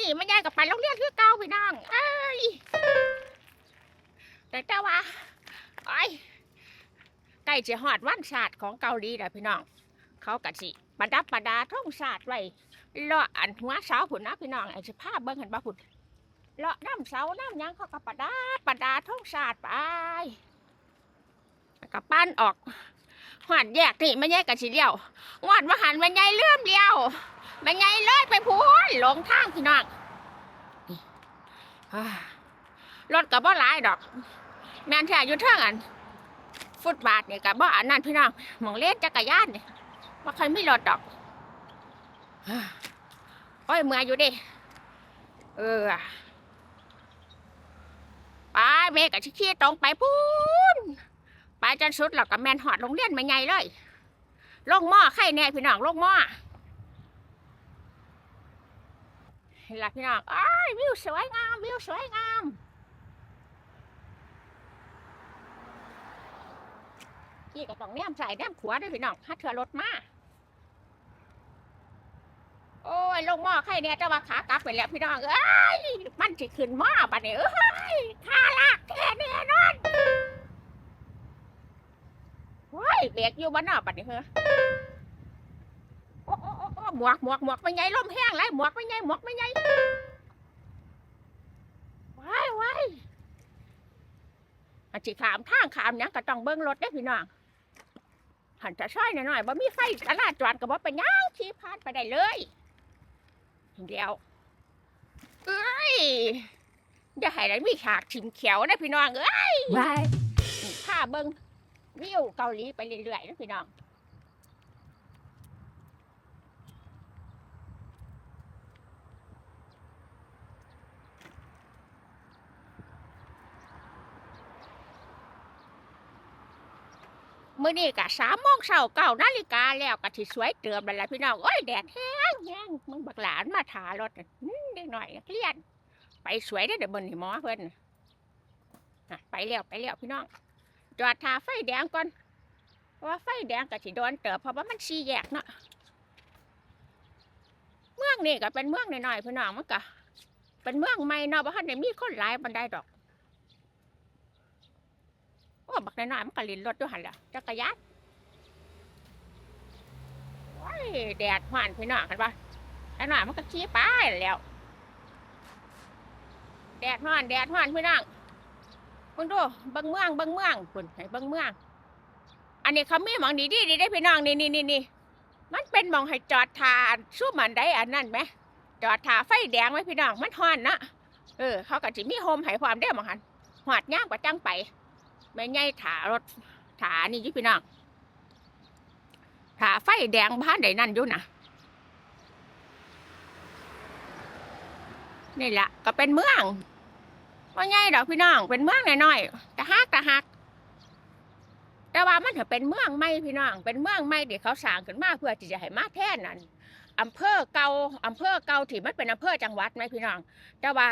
นี้ไม่ใหญ่กับไปโรงเรียนคือเก่าพี่น้องเอ้ยแต่แต่ว่าไอ้ใกล้จะฮอดวันศาสตร์ของเกาหลีแล้วพี่น้อง เขากะสิประดับประดาท่องศาสตร์ไว้เลาะอันหัวเสาพุ่นนะพี่น้องไอ้สิภาพเบิ่งเห็นบ่พุ่นเลาะน้ำเสาน้ำยังเขาก็ประดับประดาท่องศาสตร์ไปกับปั้นออกหอดแยกนี่ไม่แยกกันสิเลี้ยวหอดว่าหันไม่ใหญ่เลื่อมเลี้ยว ไม่ใหญ่เลยไปพูนหลงทางพี่น้องรถกับบ่หลายดอก แม่นแท้อยู่เท่งอันฟุตบาทเนี่ยกับบ่อันนั้นพี่น้องมองเล่นจักรยานเนี่ยว่าใครไม่รถดอกโอ้ยเมื่อยอยู่ดิเออไปเมกับชิขี้ตรงไปพูนไปจนสุดแล้วก็แมนหอดโรงเรียนไม่ไงเลยลงหม้อไข่แน่พี่น้องลงหม้อ เห็นละพี่น้องอ้ายวิวสวยงามวิวสวยงามพี่ก็ต้องแนมใส่แนมขวาด้วยพี่น้องฮัดเถื่อรถมาโอ้ยลงหม้อไข่เนี่ยจะว่าขากลับไปแล้วพี่น้องเอ้ยมันจะขึ้นหม้อบัดนี้เอ้ยขาลากแค่แน่นอนว้ยเบรกอยู่บ้านนอกบัดนี้เหรอโอ้โอ้โอ้โอ้ หมวกหมวกหมวกไม่ไงลมแห้งไรหมวกไม่ไงหมวกไม่ไงว้ายว้ายอาจิขามทางขามหยังก็ต้องเบิ้งรถได้อพี่น้องหันจะช่อยหน่อยๆบ่มีไฟตลาดจอดก็บ่เป็นหยังขี่ผ่านไปได้เลยเดี๋ยวเอ้ยอย่าให้ได้มีฉากชิมเขียวนะพี่น้องเอ้ย Bye. พาเบิ้งวิวเกาหลีไปเรื่อยๆนะพี่น้อง มื้อนี้กะสามโมงเช้าเก้านาฬิกาแล้วกะที่สวยเติมแล้วล่ะพี่น้องโอ้ยแดดแห้งแห้งมึงบักหลานมาถารถน่ะอื้อเด็กหน่อยเรียนไปสวยได้เดี๋ยวบนหมอเพิ่นน่ะน่ะไปแล้วไปแล้วพี่น้อง จอดทาไฟแดงก่อนเพราะว่าไฟแดงกะสิโดนเติบเพราะว่ามันสีแยกเนาะเมืองนี่ก็เป็นเมืองน้อยๆพี่น้องมันก็เป็นเมืองใหม่เนาะบ่ทันได้มีคนหลายปานใดดอก โอ้บักน้อยๆมันก็ลินรถด้วยหันละจักรยานว้ายแดดหวานพี่น้องเห็นปะไอ้หน่อยมันก็ขี่ไปแล้ว แดดหวานแดดหวานพี่น้องมึงดูเบังเมืองเบังเมืองคุณให้เบังเมือง อันนี้เขามีหมองดีดีดีได้พี่น้องนี่นี่นี่นี่มันเป็นหมองให้จอดทาสู้มันได้อันนั้นไหมจอดทาไฟแดงไว้พี่น้องมันหอนนะเออ เขาก็จะมีโฮมให้ความได้หมองหันหอดย่างกว่าจังไป แม่ใหญ่ถารถถานี่ยี่พี่น้องถาไฟแดงบ้านใดนั่นอยู่นะนี่แหละก็เป็นเมืองว่าไงดอกพี่น้องเป็นเมืองน้อยๆแต่ฮักแต่ฮัก แต่ว่ามันถือเป็นเมืองใหม่พี่น้อง เป็นเมืองใหม่ที่เขาสร้างขึ้นมาเพื่อที่จะให้มาแท่นนั่นอำเภอเก่าอำเภอเก่าที่มันเป็นอำเภอจังหวัดไหมพี่น้อง แต่ว่า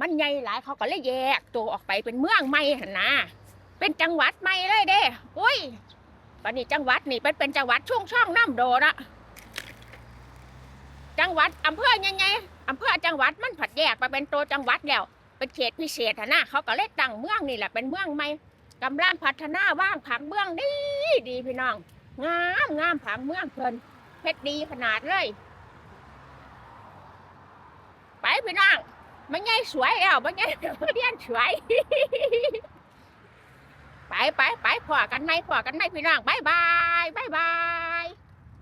มันใหญ่หลายเขาก็เลยแยกตัวออกไปเป็นเมืองใหม่หั่นนะ เป็นจังหวัดใหม่เลยเด้อุ้ยปันนี้จังหวัดนี่เป็นเป็นจังหวัดช่วงช่องน้ำโดนะจังหวัดอำเภอยังไงอำเภอจังหวัดมันผัดแยกไปเป็นตัวจังหวัดแล้ว เป็นเขตพิเศษนะเขาก็เลยตั้งเมืองนี่แหละเป็นเมืองใหม่กำลังพัฒนาว่างผังเมืองดีดีพี่น้อง งามงามผังเมืองเพลินเพชรดีขนาดเลย ไปพี่น้องมันไงสวยแล้วมันไงเรียนสวย ไปไปไปพอกันไหมพอกันไหมพี่น้องบายบายบายบาย